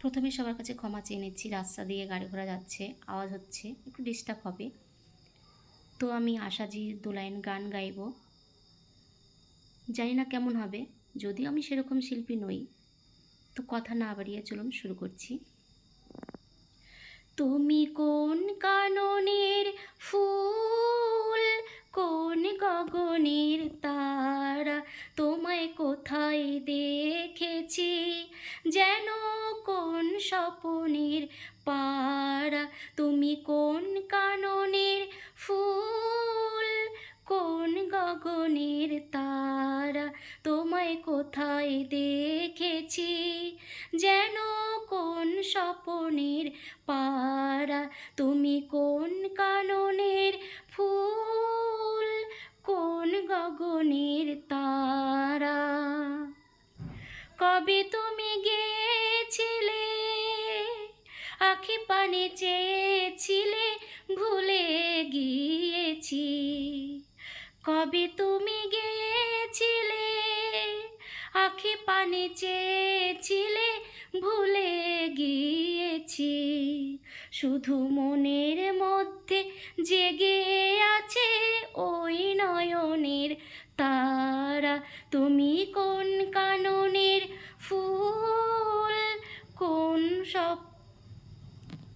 প্রথমে সবার কাছে ক্ষমা চেয়ে নিচ্ছি, রাস্তা দিয়ে গাড়ি ঘোড়া যাচ্ছে, আওয়াজ হচ্ছে, একটু ডিস্টার্ব হবে। তো আমি আশাজির দু লাইন গান গাইব। জানি না কেমন হবে, যদিও আমি সেরকম শিল্পী নই। তো কথা না বাড়িয়ে চলুন শুরু করছি। তুমি কোন কাননের ফুল, কোন গগনের তারা, তোমায় কোথায় দেখেছি? যেন কোন স্বপনের পাড়া, তুমি কোন কাননের ফুল, কোন গগনের তারা, তোমায় কোথায় দেখেছি? যেন কোন স্বপনের পাড়া, তুমি কোন কাননের ফুল, কোন গগনের কবে তুমি গেছিলে আখি পানে চেয়েছিলে, ভুলে গিয়েছি। কবে তুমি গিয়েছিলে? আখি পানে চেয়েছিলে, ভুলে গিয়েছি। শুধু মনের মধ্যে জেগে আছে ওই নয়নের তারা। তুমি কোন ফুল সব